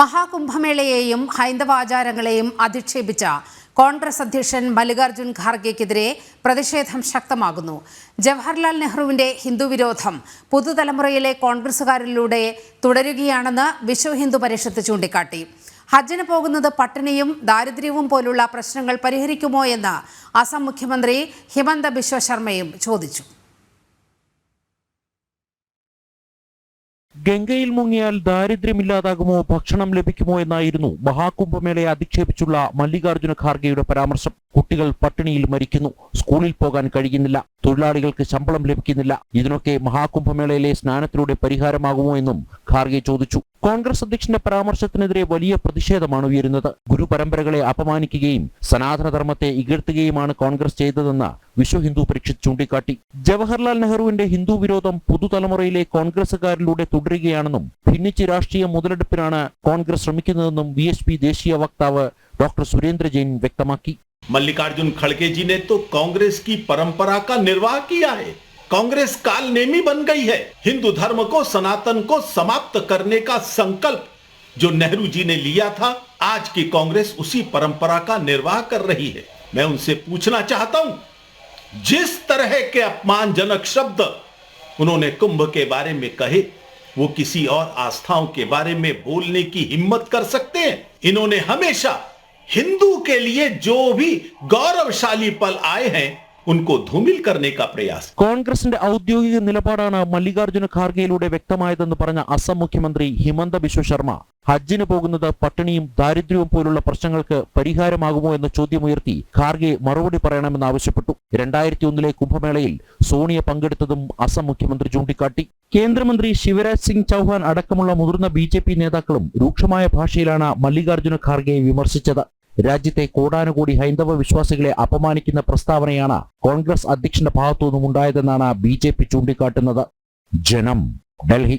മഹാകുംഭമേളയെയും ഹൈന്ദവാചാരങ്ങളെയും അധിക്ഷേപിച്ച കോൺഗ്രസ് അധ്യക്ഷൻ മല്ലികാർജുൻ ഖാർഗെക്കെതിരെ പ്രതിഷേധം ശക്തമാകുന്നു. ജവഹർലാൽ നെഹ്റുവിന്റെ ഹിന്ദുവിരോധം പുതുതലമുറയിലെ കോൺഗ്രസുകാരിലൂടെ തുടരുകയാണെന്ന് വിശ്വ ഹിന്ദു പരിഷത്ത് ചൂണ്ടിക്കാട്ടി. ഹജ്ജിന് പോകുന്നത് പട്ടിണിയും ദാരിദ്ര്യവും പോലുള്ള പ്രശ്നങ്ങൾ പരിഹരിക്കുമോ എന്ന് അസം മുഖ്യമന്ത്രി ഹിമന്ത ബിശ്വ ശർമ്മയും ചോദിച്ചു. ഗംഗയിൽ മുങ്ങിയാൽ ദാരിദ്ര്യമില്ലാതാകുമോ ഭക്ഷണം ലഭിക്കുമോ? എന്നായിരുന്നു മഹാകുംഭമേളയെ അധിക്ഷേപിച്ചുള്ള മല്ലികാർജുന ഖാർഗെയുടെ പരാമർശം. കുട്ടികൾ പട്ടിണിയിൽ മരിക്കുന്നു. സ്കൂളിൽ പോകാൻ കഴിയുന്നില്ല. തൊഴിലാളികൾക്ക് ശമ്പളം ലഭിക്കുന്നില്ല. ഇതിനൊക്കെ മഹാകുംഭമേളയിലെ സ്നാനത്തിലൂടെ പരിഹാരമാകുമോ എന്നും ഖാർഗെ ചോദിച്ചു. കോൺഗ്രസ് അധ്യക്ഷന്റെ പരാമർശത്തിനെതിരെ വലിയ പ്രതിഷേധമാണ് ഉയരുന്നത്. ഗുരുപരമ്പരകളെ അപമാനിക്കുകയും സനാതനധർമ്മത്തെ ഇകഴ്ത്തുകയുമാണ് കോൺഗ്രസ് ചെയ്തതെന്ന് വിശ്വ ഹിന്ദു പരിഷത്ത് ചൂണ്ടിക്കാട്ടി. ജവഹർലാൽ നെഹ്റുവിന്റെ ഹിന്ദു വിരോധം പുതുതലമുറയിലെ കോൺഗ്രസുകാരിലൂടെ തുടരുകയാണെന്നും ഭിന്നിച്ച് രാഷ്ട്രീയ മുതലെടുപ്പിനാണ് കോൺഗ്രസ് ശ്രമിക്കുന്നതെന്നും വി ദേശീയ വക്താവ് ഡോക്ടർ സുരേന്ദ്ര ജെയിൻ വ്യക്തമാക്കി. मल्लिकार्जुन खड़गे जी ने तो कांग्रेस की परंपरा का निर्वाह किया है। कांग्रेस काल नेमी बन गई है। हिंदू धर्म को, सनातन को समाप्त करने का संकल्प जो नेहरू जी ने लिया था, आज की कांग्रेस उसी परंपरा का निर्वाह कर रही है। मैं उनसे पूछना चाहता हूँ, जिस तरह के अपमानजनक शब्द उन्होंने कुंभ के बारे में कहे, वो किसी और आस्थाओं के बारे में बोलने की हिम्मत कर सकते हैं। इन्होंने हमेशा हिंदू के लिए जो भी गौरवशाली पल आए हैं उनको धूमिल करने का प्रयास കോൺഗ്രസിന്റെ ഔദ്യോഗിക നിലപാടാണ് മല്ലികാർജ്ജുന ഖാർഗെയിലൂടെ വ്യക്തമായതെന്ന് പറഞ്ഞ അസം മുഖ്യമന്ത്രി ഹിമന്ത ബിശ്വ ശർമ്മ ഹജ്ജിന് പോകുന്നത് പട്ടിണിയും ദാരിദ്ര്യവും പോലുള്ള പ്രശ്നങ്ങൾക്ക് പരിഹാരമാകുമോ എന്ന ചോദ്യമുയർത്തി ഖാർഗെ മറുപടി പറയണമെന്ന് ആവശ്യപ്പെട്ടു രണ്ടായിരത്തി ഒന്നിലെ കുംഭമേളയിൽ സോണിയ പങ്കെടുത്തതും അസം മുഖ്യമന്ത്രി ചൂണ്ടിക്കാട്ടി കേന്ദ്രമന്ത്രി ശിവരാജ് സിംഗ് ചൌഹാൻ അടക്കമുള്ള മുതിർന്ന ബി ജെ പി നേതാക്കളും രൂക്ഷമായ ഭാഷയിലാണ് മല്ലികാർജ്ജുന ഖാർഗെയെ വിമർശിച്ചത് രാജ്യത്തെ കോടാനുകോടി ഹൈന്ദവ വിശ്വാസികളെ അപമാനിക്കുന്ന പ്രസ്താവനയാണ് കോൺഗ്രസ് അധ്യക്ഷന്റെ ഭാഗത്തുനിന്നും ഉണ്ടായതെന്നാണ് ബി ജെ പി ചൂണ്ടിക്കാട്ടുന്നത്. ജനം ഡൽഹി.